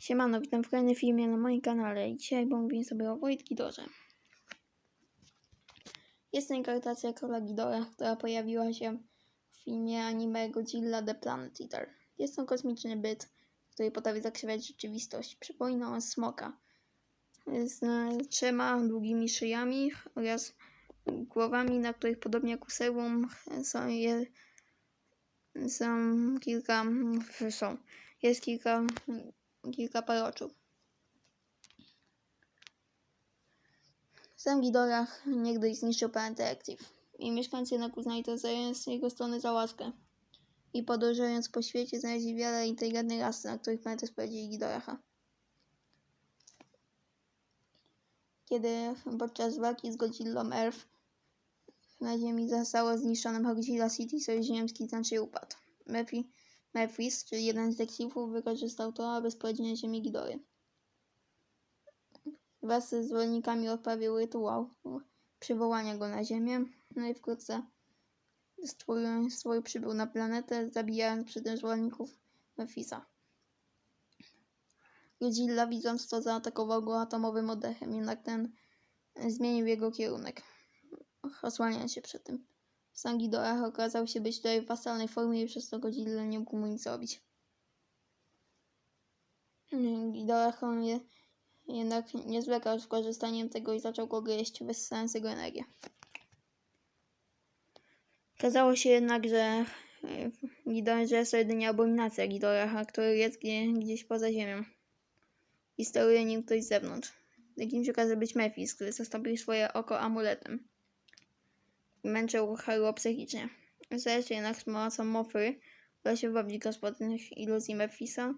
Siemano, witam w kolejnym filmie na moim kanale dzisiaj pomówimy sobie o Void Gidorze. Jest to inkarnacja Króla Gidora, która pojawiła się w filmie anime Godzilla The Planet Eater. Jest to kosmiczny byt, który potrafi zakrzywiać rzeczywistość. Przypomina on smoka z trzema długimi szyjami oraz głowami, na których podobnie jak u serum są, je, są kilka, są, jest kilka kilka par oczu. Sam Gidorach niegdyś zniszczył planetę Active i mieszkańcy jednak uznali to za z jego strony za łaskę. I podróżując po świecie znaleźli wiele inteligentnych ras, na których planetę sprawdzili Gidoracha. Kiedy podczas walki z Godzillą Earth na Ziemi zostało zniszczone Godzilla City, Sojusz Ziemski znacznie upadł. Mephi Memphis, czyli jeden z detektywów, wykorzystał to, aby sprawdzić ziemi Gidory. Wraz ze zwolennikami odprawił rytuał przywołania go na ziemię, no i wkrótce stwór, przybył na planetę, zabijając przy tym zwolenników Memphisa. Godzilla widząc to zaatakował go atomowym oddechem, jednak ten zmienił jego kierunek, osłaniając się przed tym. Sam Ghidorah okazał się być tutaj w wasalnej formie i przez to Godzilla nie mógł mu nic zrobić. Ghidorah on je, jednak nie zwlekał z korzystaniem tego i zaczął go gryźć, wysysając jego energię. Okazało się jednak, że Ghidorah, że jest to jedynie abominacja Ghidoraha, który jest gdzie, gdzieś poza ziemią. I steruje nim ktoś z zewnątrz. Takim się okaże być Mephis, który zastąpił swoje oko amuletem męczył Harry'ego psychicznie. Zresztą jednak z pomocą Mofry uda się wbawić go iluzji Memphisa,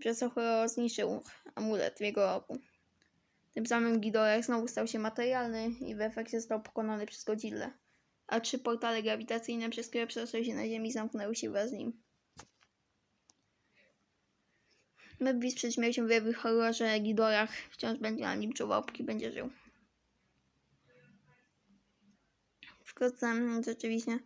przez co Harry zniszczył amulet w jego oku. Tym samym Ghidorah znowu stał się materialny i w efekcie został pokonany przez Godzillę, a trzy portale grawitacyjne, przez które przeszły się na Ziemi, zamknęły się wraz z nim. Memphis przed śmiercią wyjawił Harry'ego, że Ghidorah wciąż będzie na nim czuwał, póki będzie żył. Mm, rzeczywiście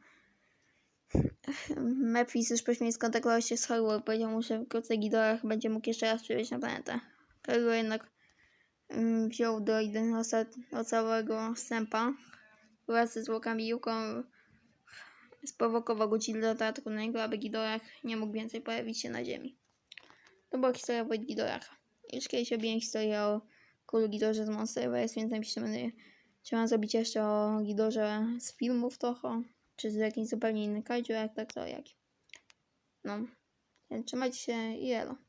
Memphis już później skontaktował się z i powiedział mu, że wkrótce Ghidorah będzie mógł jeszcze raz przywieźć na planetę. Haru jednak um, wziął do do całego sępa wraz ze zwłokami Yuko sprowokował Godzilla do ataku na niego, aby Ghidorah nie mógł więcej pojawić się na ziemi. To była historia Wojt Ghidoracha. Już kiedyś robiłem historię o królu Ghidorze z Monsterverse, więc napiszcie będę Chciałam zrobić jeszcze o Gidorze z filmów trochę, czy z jakimś zupełnie innym kaiju, jak tak to jak. No, trzymajcie się i elo.